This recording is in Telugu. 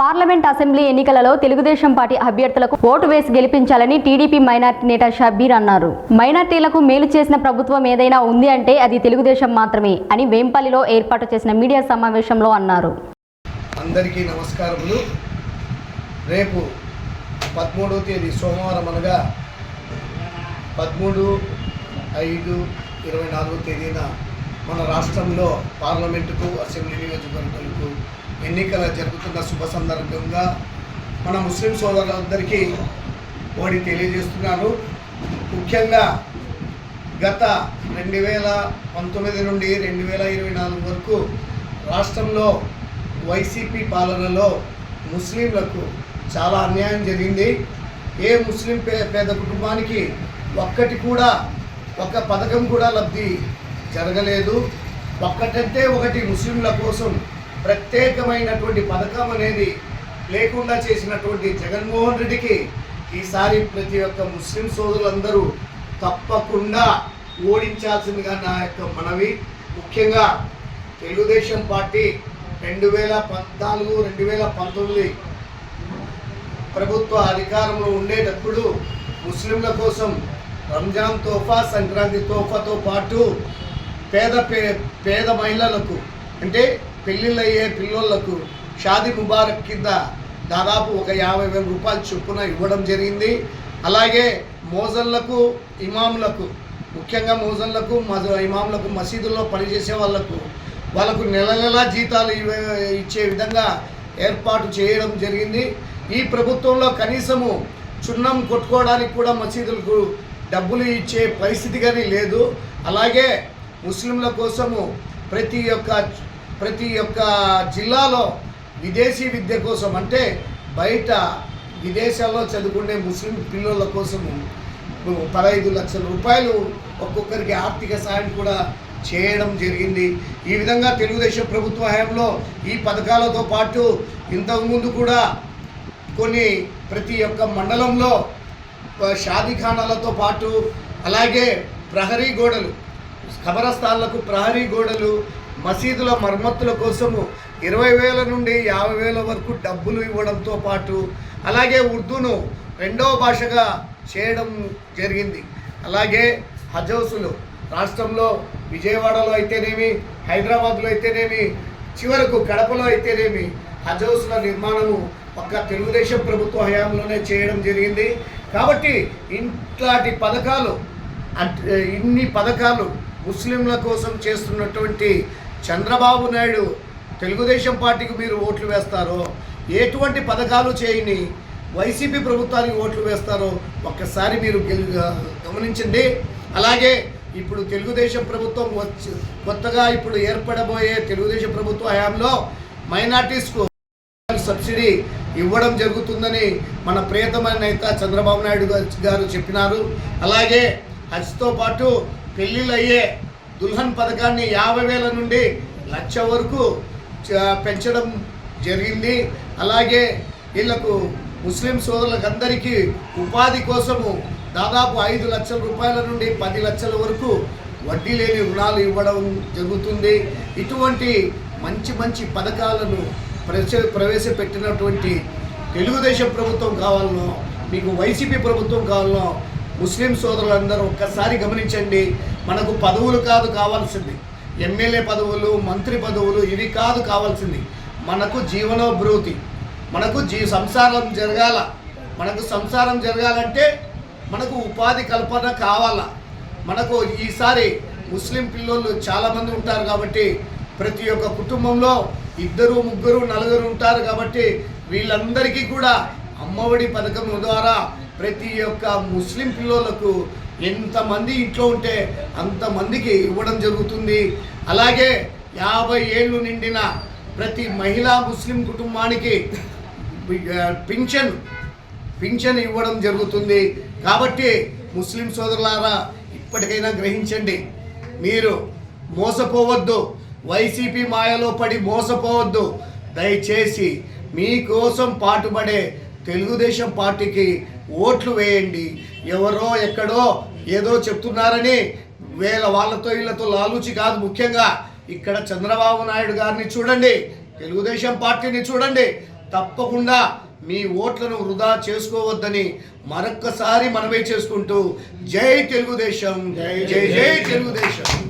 పార్లమెంట్ అసెంబ్లీ ఎన్నికలలో తెలుగుదేశం పార్టీ అభ్యర్థులకు ఓటు వేసి గెలిపించాలని టీడీపీ మైనార్టీ నేత షబీర్ అన్నారు. మైనార్టీలకు మేలు చేసిన ప్రభుత్వం ఏదైనా ఉంది అంటే అది తెలుగుదేశం మాత్రమే అని వేంపల్లిలో ఏర్పాటు చేసిన మీడియా సమావేశంలో అన్నారు. అందరికీ నమస్కారములు. రేపు పదమూడవ తేదీ సోమవారం అనగా పదమూడు ఐదు ఇరవై నాలుగో తేదీన మన రాష్ట్రంలో పార్లమెంటుకు అసెంబ్లీ నియోజకవర్గాలకు ఎన్నికల జరుగుతున్న శుభ సందర్భంగా మన ముస్లిం సోదరులందరికీ ఓడి తెలియజేస్తున్నాను. ముఖ్యంగా గత రెండు వేల పంతొమ్మిది నుండి రెండు వేల ఇరవై నాలుగు వరకు రాష్ట్రంలో వైసీపీ పాలనలో ముస్లింలకు చాలా అన్యాయం జరిగింది. ఏ ముస్లిం పే పేద కుటుంబానికి ఒక్కటి కూడా ఒక్క పథకం కూడా లబ్ధి జరగలేదు. ఒక్కటంటే ఒకటి ముస్లింల కోసం ప్రత్యేకమైనటువంటి పథకం అనేది లేకుండా చేసినటువంటి జగన్మోహన్ రెడ్డికి ఈసారి ప్రతి ఒక్క ముస్లిం సోదరులందరూ తప్పకుండా ఓడించాల్సిందిగా నా యొక్క మనవి. ముఖ్యంగా తెలుగుదేశం పార్టీ రెండు వేల పద్నాలుగు రెండు వేల పంతొమ్మిది ప్రభుత్వ అధికారంలో ఉండేటప్పుడు ముస్లింల కోసం రంజాన్ తోఫా సంక్రాంతి తోఫాతో పాటు పేద పే పేద మహిళలకు అంటే పెళ్ళిళ్ళయ్యే పిల్లోళ్ళకు షాది ముబారక్ కింద దాదాపు ఒక యాభై వేల రూపాయలు చొప్పున ఇవ్వడం జరిగింది. అలాగే మోజన్లకు ఇమాములకు ముఖ్యంగా మోజన్లకు మజ- ఇమాములకు మసీదుల్లో పనిచేసే వాళ్ళకు వాళ్ళకు నెల నెలా జీతాలు ఇచ్చే విధంగా ఏర్పాటు చేయడం జరిగింది. ఈ ప్రభుత్వంలో కనీసము చున్నం కొట్టుకోవడానికి కూడా మసీదులకు డబ్బులు ఇచ్చే పరిస్థితి కానీ లేదు. అలాగే ముస్లింల కోసము ప్రతి ఒక్క ప్రతి ఒక్క జిల్లాలో విదేశీ విద్య కోసం అంటే బయట విదేశాల్లో చదువుకునే ముస్లిం పిల్లల కోసము పదహైదు లక్షల రూపాయలు ఒక్కొక్కరికి ఆర్థిక సాయం కూడా చేయడం జరిగింది. ఈ విధంగా తెలుగుదేశం ప్రభుత్వ హయాంలో ఈ పథకాలతో పాటు ఇంతకుముందు కూడా కొన్ని ప్రతి ఒక్క మండలంలో షాదీఖానాలతో పాటు అలాగే ప్రహరీ గోడలు ఖబరస్థాన్లకు ప్రహరీ గోడలు మసీదుల మరమ్మతుల కోసము ఇరవై వేల నుండి యాభై వేల వరకు డబ్బులు ఇవ్వడంతో పాటు అలాగే ఉర్దూను రెండవ భాషగా చేయడం జరిగింది. అలాగే హజౌసులు రాష్ట్రంలో విజయవాడలో అయితేనేమి హైదరాబాద్లో అయితేనేమి చివరకు కడపలో అయితేనేమి హజౌసుల నిర్మాణము ఒక్క తెలుగుదేశం ప్రభుత్వ హయాంలోనే చేయడం జరిగింది. కాబట్టి ఇట్లాంటి పథకాలు అంటే ఇన్ని పథకాలు ముస్లింల కోసం చేస్తున్నటువంటి చంద్రబాబు నాయుడు తెలుగుదేశం పార్టీకి మీరు ఓట్లు వేస్తారో ఎటువంటి పథకాలు చేయని వైసీపీ ప్రభుత్వానికి ఓట్లు వేస్తారో ఒక్కసారి మీరు గమనించండి. అలాగే ఇప్పుడు తెలుగుదేశం ప్రభుత్వం వచ్చి కొత్తగా ఇప్పుడు ఏర్పడబోయే తెలుగుదేశం ప్రభుత్వ హయాంలో మైనార్టీస్కు సబ్సిడీ ఇవ్వడం జరుగుతుందని మన ప్రియతమైన నేత చంద్రబాబు నాయుడు గారు చెప్పినారు. అలాగే హజ్తో పాటు పెళ్ళిళ్ళు అయ్యే దుల్హన్ పథకాన్ని యాభై వేల నుండి లక్ష వరకు పెంచడం జరిగింది. అలాగే వీళ్ళకు ముస్లిం సోదరులకు అందరికీ ఉపాధి కోసము దాదాపు ఐదు లక్షల రూపాయల నుండి పది లక్షల వరకు వడ్డీ లేని రుణాలు ఇవ్వడం జరుగుతుంది. ఇటువంటి మంచి మంచి పథకాలను ప్రవేశ ప్రవేశపెట్టినటువంటి తెలుగుదేశం ప్రభుత్వం కావాలనో మీకు వైసీపీ ప్రభుత్వం కావాలనో ముస్లిం సోదరులందరూ ఒక్కసారి గమనించండి మనకు పదవులు కాదు కావాల్సింది. ఎమ్మెల్యే పదవులు మంత్రి పదవులు ఇవి కాదు కావాల్సింది. మనకు జీవనోభృతి మనకు జీ సంసారం జరగాల. మనకు సంసారం జరగాలంటే మనకు ఉపాధి కల్పన కావాల. మనకు ఈసారి ముస్లిం పిల్లోళ్ళు చాలామంది ఉంటారు కాబట్టి ప్రతి ఒక్క కుటుంబంలో ఇద్దరు ముగ్గురు నలుగురు ఉంటారు కాబట్టి వీళ్ళందరికీ కూడా అమ్మఒడి పథకం ద్వారా ప్రతి ఒక్క ముస్లిం పిల్లలకు ఎంతమంది ఇంట్లో ఉంటే అంతమందికి ఇవ్వడం జరుగుతుంది. అలాగే యాభై ఏళ్ళు నిండిన ప్రతి మహిళా ముస్లిం కుటుంబానికి పింఛన్ పింఛన్ ఇవ్వడం జరుగుతుంది. కాబట్టి ముస్లిం సోదరులారా ఇప్పటికైనా గ్రహించండి మీరు మోసపోవద్దు వైసీపీ మాయలో పడి మోసపోవద్దు. దయచేసి మీకోసం పాటుపడే తెలుగుదేశం పార్టీకి ఓట్లు వేయండి. ఎవరో ఎక్కడో ఏదో చెప్తున్నారని వేల వాళ్ళతో వీళ్ళతో లాలూచి కాదు ముఖ్యంగా. ఇక్కడ చంద్రబాబు నాయుడు గారిని చూడండి. తెలుగుదేశం పార్టీని చూడండి. తప్పకుండా మీ ఓట్లను వృధా చేసుకోవద్దని మరొక్కసారి మనమే చేసుకుంటూ జై తెలుగుదేశం జై జై జై. తెలుగుదేశం.